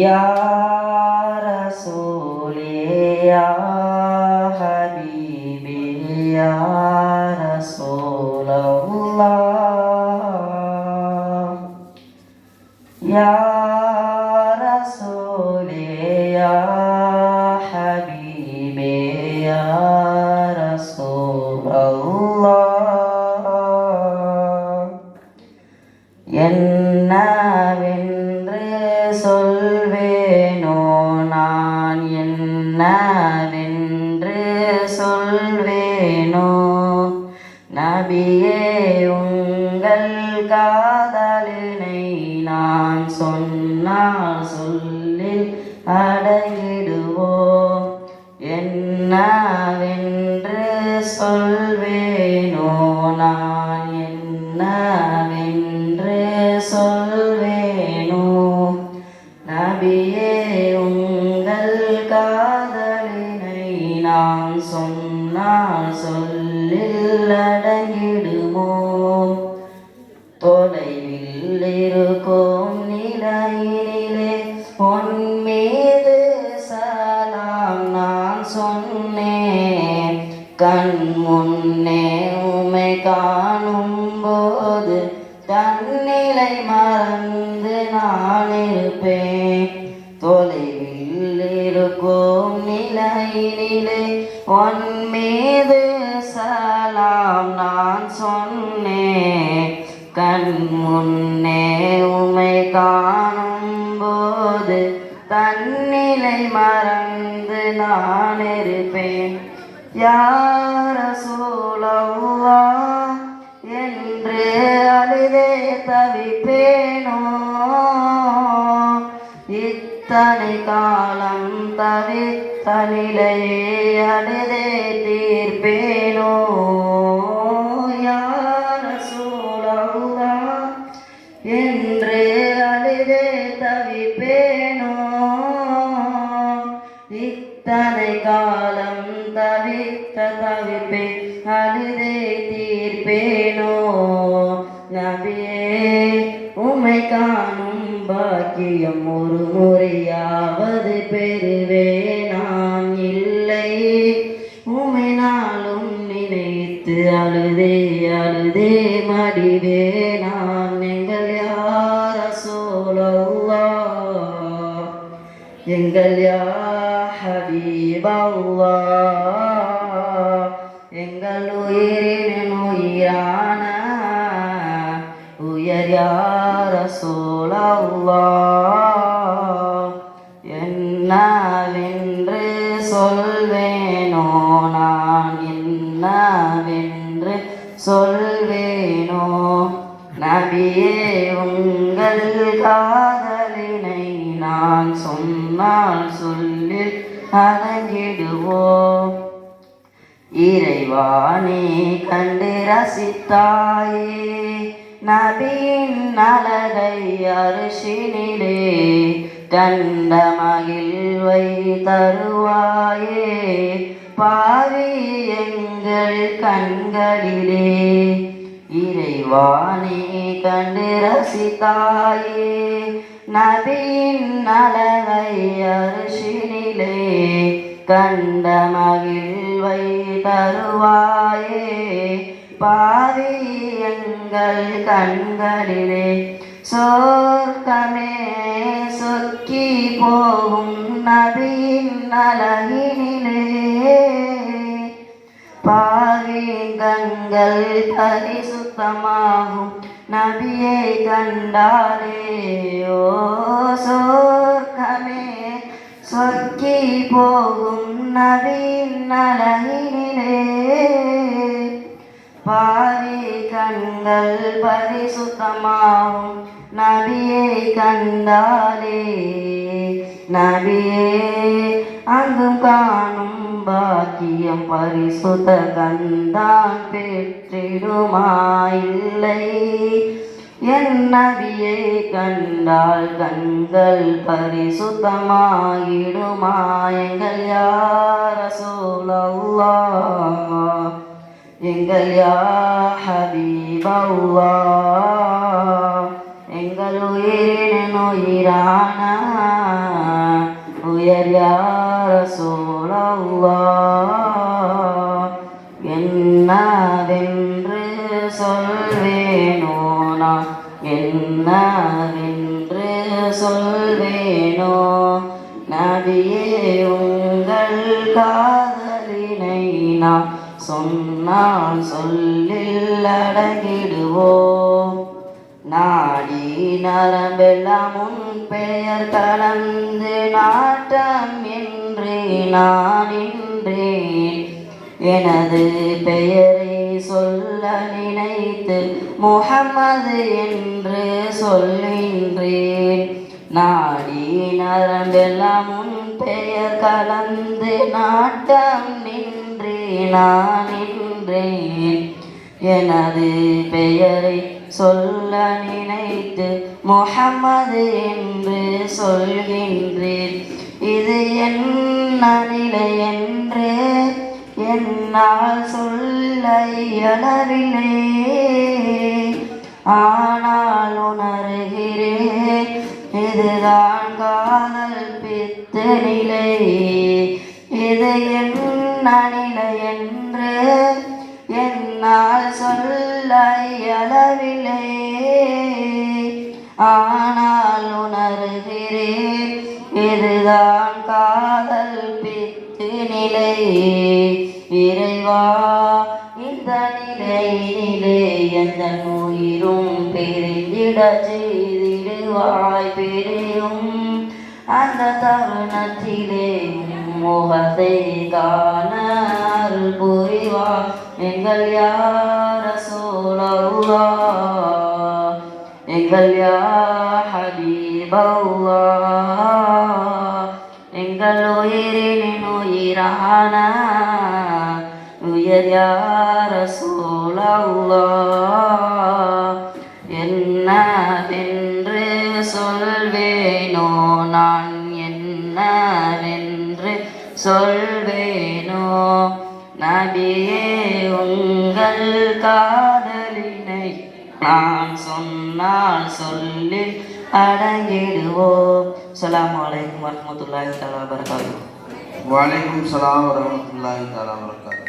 யா ரசூலே யா ஹபீபி யா ரசூலல்லாஹ் யா ரசூலே யா ஹபீபி யா ரசூலல்லாஹ் என்னவென்று எங்கள் காதலினை நான் சொன்னால் சொல்லில் அடங்கிடுவோம். என்னவென்று சொல்வேனோ நான் என்னவென்று சொல்வேனோ. நபியே உங்கள் காதலினை நான் சொன்னால் சொல்லில் அடங்கிடுமோ தொலைவில் இருக்கும் நிலையிலே பொன்மீது சலாம் நான் சொன்னேன். கண் முன்னே உமை காணும் போது தன்னிலை மறந்து நான் இருப்பேன். தொலைவில் இருக்கும் நிலையிலே உன் மீது சலாம் நான் சொன்னேன். கண் முன்னே உமை காணும் போது தன்னிலை மறந்து நான் இருப்பேன். யார சூழவா என்று அழுதே தவிப்பேனோ? இத்தனை காலம் தவித்த நிலையே அழுதே தவித்த தவிப்பே அழுதே தீர்ப்பேனோ நபியே உமை காணும் பாக்கியம் ஒரு முறையாவது பெறுவே நான் இல்லை உமை நாளும் நினைத்து அழுதே அழுதே மடிவே நான் எங்கள் யார சோழவா எங்கள் யா ஹபீபல்லா? எங்கள் உயிரின் உயிரான உயர் யார சோழவா என்னவென்று சொல்வேனோ நான் என்னவென்று சொல்வேனோ? நபியே உங்கள் காதலினை நான் சொன்னால் சொல்லில் அடங்கிடுவோம் இறைவானே கண்டு ரசித்தாயே நபியின் நலகை அரிசினிலே தண்ட மகிழ்வை தருவாயே பாவி எங்கள் கண்களிலே இறைவானே கண்டு ரசித்தாயே நபியின் நலகை அரிசினிலே கண்ட மகிழ் மகிழ்வை தருவாயே. பாவி எங்கள் கண்களிலே சோர்க்கமே சொக்கி போகும் நபியின் நலகினிலே பாவிகங்கள் பரிசுத்தமாகும் நபியை கண்டாலே. ஓ சோர்க்கமே சொக்கி போகும் நபி அழகினிலே பாவி கண்கள் பரிசுத்தமாகும். நபியை கண்டாலே. நபியே அங்கும் காணும் பாக்கியம் பரிசுத்த கந்தான் பெற்றிடுமா இல்லை என் நபியை கண்டால் கண்கள் பரிசுத்தமாகிடுமா? எங்கள் யார சோழல்லா எங்கள் யா ஹபீபல்லா எங்கள் உயிரின் உயிரான உயர் யார நான் சொல்லில் அடங்கிடுவோம். நாடி நரம்பெல்லாம் உன் பெயர் கலந்து நாட்டம் என்றே நான் நின்றேன். எனது பெயரை சொல்ல நினைத்து முகமது என்று சொல்கின்றேன். நாடி நரம்பெல்லாம் உன் பெயர் கலந்து நாட்டம் நின்றே நான் நின்றேன் எனது பெயரை சொல்ல நினைத்து முகமது என்று சொல்கின்றேன். இது என்ன நிலை என்று என்னால் சொல்ல இயலவில்லை. ஆனால் உணர்கிறேன் இதுதான் காதல் பித்து நிலை இது என்ன இயலவில்லை ஆனால் உணர்கிறேன் இதுதான் காதல் பித்து நிலை. இறைவா இந்த நிலையிலே எந்த உயிரும் பிரிந்திட செய்திடுவாய். பிரியும் அந்த தருணத்திலே முகத்தை காண புரிவா எங்கள் யார எங்கள் யா ஹபீபல்லா எங்கள் உயிரின் உயிரான உயர் யார? சோழவா என்னவென்று சொல்வேனோ நான்? என்னவென்று சொல்வேனோ? நபியே உங்கள் காதல் நாம் சொன்னால் சொல்லி அடங்கிடுவோம். சலாம் வலைக்கும் வரமத்துல்லாஹி தாலா வபரகாத்துஹு. வலைக்கும் சலாம் வரமத்துல்லாஹி தாலா வரகாத்து